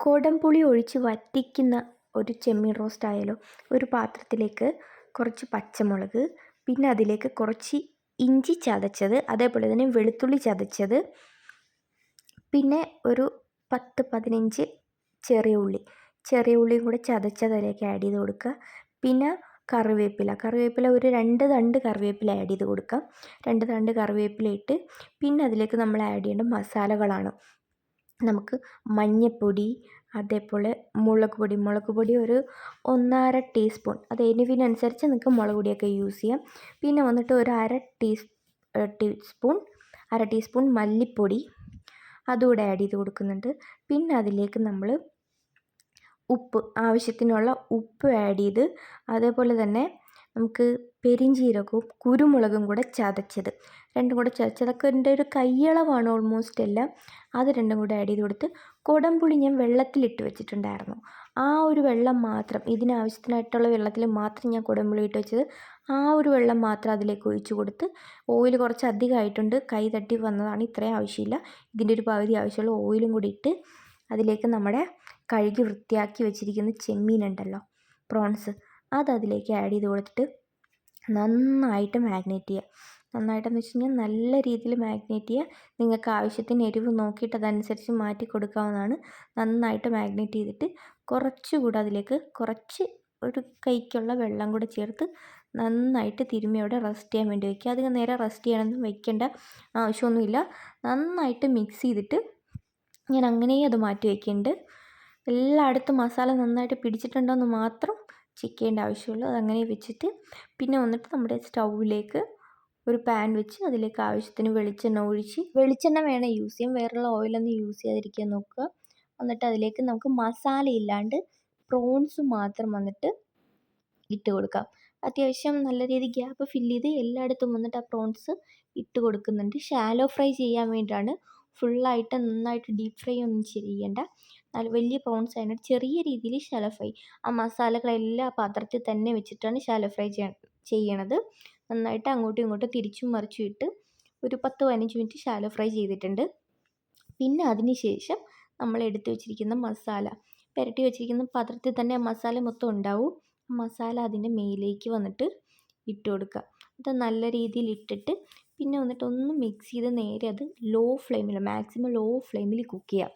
കുടംപുളി ഒഴിച്ച് വറ്റിക്കുന്ന ഒരു ചെമ്മീൻ റോസ്റ്റ് ആയാലോ ഒരു പാത്രത്തിലേക്ക് കുറച്ച് പച്ചമുളക് പിന്നെ അതിലേക്ക് കുറച്ച് ഇഞ്ചി ചതച്ചത് അതേപോലെ തന്നെ വെളുത്തുള്ളി ചതച്ചത് പിന്നെ ഒരു പത്ത് പതിനഞ്ച് ചെറിയ ഉള്ളി. ചെറിയ ഉള്ളിയും കൂടെ ചതച്ചതിലേക്ക് ആഡ് ചെയ്ത് കൊടുക്കുക. പിന്നെ കറിവേപ്പില. കറിവേപ്പില ഒരു രണ്ട് തണ്ട് കറിവേപ്പില ആഡ് ചെയ്ത് കൊടുക്കാം. രണ്ട് തണ്ട് കറിവേപ്പില ഇട്ട് പിന്നെ അതിലേക്ക് നമ്മൾ ആഡ് ചെയ്യേണ്ട മസാലകളാണ്. നമുക്ക് മഞ്ഞൾപ്പൊടി അതേപോലെ മുളക് പൊടി. മുളക് പൊടി ഒരു ഒന്നര ടീസ്പൂൺ. അത് എരിവിനനുസരിച്ച് നിങ്ങൾക്ക് മുളക് പൊടിയൊക്കെ യൂസ് ചെയ്യാം. പിന്നെ വന്നിട്ട് ഒരു അര ടീസ് ടീസ്പൂൺ അര ടീസ്പൂൺ മല്ലിപ്പൊടി. അതുകൂടെ ആഡ് ചെയ്ത് കൊടുക്കുന്നുണ്ട്. പിന്നെ അതിലേക്ക് നമ്മൾ ഉപ്പ് ആവശ്യത്തിനുള്ള ഉപ്പ് ആഡ് ചെയ്ത് അതേപോലെ തന്നെ നമുക്ക് പെരിഞ്ജീരകവും കുരുമുളകും കൂടെ ചതച്ചത്. രണ്ടും കൂടെ ചതച്ചതൊക്കെ എന്റെ ഒരു കയ്യളവാണ് ഓൾമോസ്റ്റ് എല്ലാം. അത് രണ്ടും കൂടെ ആഡ് ചെയ്ത് കൊടുത്ത് കുടംപുളി ഞാൻ വെള്ളത്തിലിട്ട് വെച്ചിട്ടുണ്ടായിരുന്നു. ആ ഒരു വെള്ളം മാത്രം ഇതിനാവശ്യത്തിനായിട്ടുള്ള വെള്ളത്തിൽ മാത്രം ഞാൻ കുടംപുളി ഇട്ട് വെച്ചത്. ആ ഒരു വെള്ളം മാത്രം അതിലേക്ക് ഒഴിച്ചു കൊടുത്ത് ഓയിൽ കുറച്ച് അധികമായിട്ടുണ്ട്. കൈ തട്ടി വന്നതാണ് ഇത്രയും ആവശ്യമില്ല. ഇതിന്റെ ഒരു പകുതി ആവശ്യമുള്ള ഓയിലും കൂടി ഇട്ട് അതിലേക്ക് നമ്മുടെ കഴുകി വൃത്തിയാക്കി വെച്ചിരിക്കുന്ന ചെമ്മീനുണ്ടല്ലോ പ്രോൺസ് അത് അതിലേക്ക് ആഡ് ചെയ്ത് കൊടുത്തിട്ട് നന്നായിട്ട് മാഗ്നേറ്റ് ചെയ്യുക. നന്നായിട്ടെന്ന് വെച്ച് കഴിഞ്ഞാൽ നല്ല രീതിയിൽ മാഗ്നേറ്റ് ചെയ്യുക. നിങ്ങൾക്ക് ആവശ്യത്തിന് എരിവ് നോക്കിയിട്ട് അതനുസരിച്ച് മാറ്റി കൊടുക്കാവുന്നതാണ്. നന്നായിട്ട് മാഗ്നേറ്റ് ചെയ്തിട്ട് കുറച്ചുകൂടെ അതിലേക്ക് കുറച്ച് ഒരു കൈക്കുള്ള വെള്ളം കൂടെ ചേർത്ത് നന്നായിട്ട് തിരുമ്മി അവിടെ റെസ്റ്റ് ചെയ്യാൻ വേണ്ടി വയ്ക്കുക അധികം നേരെ റെസ്റ്റ് ചെയ്യാനൊന്നും വെക്കേണ്ട ആവശ്യമൊന്നുമില്ല. നന്നായിട്ട് മിക്സ് ചെയ്തിട്ട് ഞാൻ അങ്ങനെ അത് മാറ്റി വയ്ക്കുന്നുണ്ട് എല്ലായിടത്തും മസാല നന്നായിട്ട് പിടിച്ചിട്ടുണ്ടോ എന്ന് മാത്രം ചെക്ക് ചെയ്യേണ്ട ആവശ്യമുള്ളൂ. അതങ്ങനെ വെച്ചിട്ട് പിന്നെ വന്നിട്ട് നമ്മുടെ സ്റ്റൗവിലേക്ക് ഒരു പാൻ വെച്ച് അതിലേക്ക് ആവശ്യത്തിന് വെളിച്ചെണ്ണ ഒഴിച്ച് വെളിച്ചെണ്ണ വേണം യൂസ് ചെയ്യാൻ വേറെയുള്ള ഓയിലൊന്നും യൂസ് ചെയ്യാതിരിക്കാൻ നോക്കുക. എന്നിട്ട് അതിലേക്ക് നമുക്ക് മസാല ഇല്ലാണ്ട് പ്രോൺസ് മാത്രം വന്നിട്ട് ഇട്ട് കൊടുക്കാം. അത്യാവശ്യം നല്ല രീതിയിൽ ഗ്യാപ്പ് ഫില്ല് ചെയ്ത് എല്ലായിടത്തും വന്നിട്ട് ആ പ്രോൺസ് ഇട്ട് കൊടുക്കുന്നുണ്ട്. ഷാലോ ഫ്രൈ ചെയ്യാൻ വേണ്ടിയിട്ടാണ് ഫുള്ളായിട്ട് നന്നായിട്ട് ഡീപ്പ് ഫ്രൈ ഒന്നും ചെയ്യേണ്ട. നല്ല വലിയ പ്രോൺസ് ആയതുകൊണ്ട് ചെറിയ രീതിയിൽ ഷാലോ ഫ്രൈ ആ മസാലകളെല്ലാം പാത്രത്തിൽ തന്നെ വെച്ചിട്ടാണ് ഷാലോ ഫ്രൈ ചെയ്യണത്. നന്നായിട്ട് അങ്ങോട്ടും ഇങ്ങോട്ടും തിരിച്ചും മറിച്ചും ഇട്ട് ഒരു പത്ത് പതിനഞ്ച് മിനിറ്റ് ഷാലോ ഫ്രൈ ചെയ്തിട്ടുണ്ട്. പിന്നെ അതിന് ശേഷം നമ്മൾ എടുത്തു വെച്ചിരിക്കുന്ന മസാല. പുരട്ടി വെച്ചിരിക്കുന്ന പാത്രത്തിൽ തന്നെ മസാല മൊത്തം ഉണ്ടാവും. മസാല അതിന്റെ മേലേക്ക് വന്നിട്ട് ഇട്ട് കൊടുക്കുക. അത് നല്ല രീതിയിൽ ഇട്ടിട്ട് പിന്നെ വന്നിട്ട് ഒന്ന് മിക്സ് ചെയ്ത് നേരെ അത് ലോ ഫ്ലെയിമിൽ മാക്സിമം ലോ ഫ്ലെയിമിൽ കുക്ക് ചെയ്യുക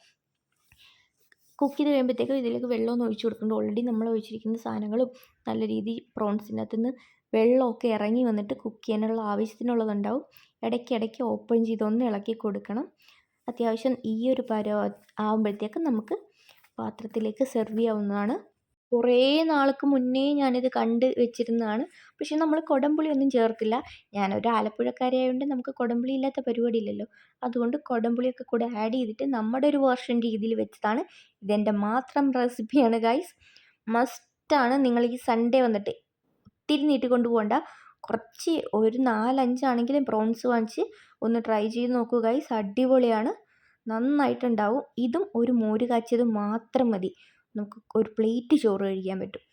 കുക്ക് ചെയ്ത് കഴിയുമ്പോഴത്തേക്കും ഇതിലേക്ക് വെള്ളമൊന്നും ഒഴിച്ചു കൊടുക്കുന്നുണ്ട്. ഓൾറെഡി നമ്മൾ ഒഴിച്ചിരിക്കുന്ന സാധനങ്ങളും നല്ല രീതിയിൽ പ്രോൺസിനകത്ത് നിന്ന് വെള്ളമൊക്കെ ഇറങ്ങി വന്നിട്ട് കുക്ക് ചെയ്യാനുള്ള ആവശ്യത്തിനുള്ളതുണ്ടാവും. ഇടയ്ക്കിടയ്ക്ക് ഓപ്പൺ ചെയ്ത് ഒന്ന് ഇളക്കി കൊടുക്കണം. അത്യാവശ്യം ഈ ഒരു പരുവ ആകുമ്പോഴത്തേക്കും നമുക്ക് പാത്രത്തിലേക്ക് സെർവ് ചെയ്യാവുന്നതാണ്. കുറേ നാൾക്ക് മുന്നേ ഞാനിത് കണ്ട് വെച്ചിരുന്നതാണ്. പക്ഷേ നമ്മൾ കുടംപുളി ഒന്നും ചേർക്കില്ല ഞാനൊരു ആലപ്പുഴക്കാരിയായതുകൊണ്ട് നമുക്ക് കുടംപുളി ഇല്ലാത്ത പരിപാടി ഇല്ലല്ലോ അതുകൊണ്ട് കുടംപുളിയൊക്കെ കൂടെ ആഡ് ചെയ്തിട്ട് നമ്മുടെ ഒരു വേർഷൻ രീതിയിൽ വെച്ചതാണ്. ഇതെന്റെ മാത്രം റെസിപ്പിയാണ് ഗൈസ്. മസ്റ്റാണ് നിങ്ങൾ ഈ സൺഡേ വന്നിട്ട് ഒത്തിരി നീട്ടിക്കൊണ്ട് പോകണ്ട കുറച്ച് ഒരു നാലഞ്ചാണെങ്കിലും പ്രോൺസ് വാങ്ങിച്ച് ഒന്ന് ട്രൈ ചെയ്ത് നോക്കൂ ഗൈസ്. അടിപൊളിയാണ്. നന്നായിട്ടുണ്ടാവും. ഇതും ഒരു മോര് കാച്ചത് മാത്രം മതി. നമുക്ക് ഒരു പ്ലേറ്റ് ചോറ് കഴിക്കാൻ പറ്റും.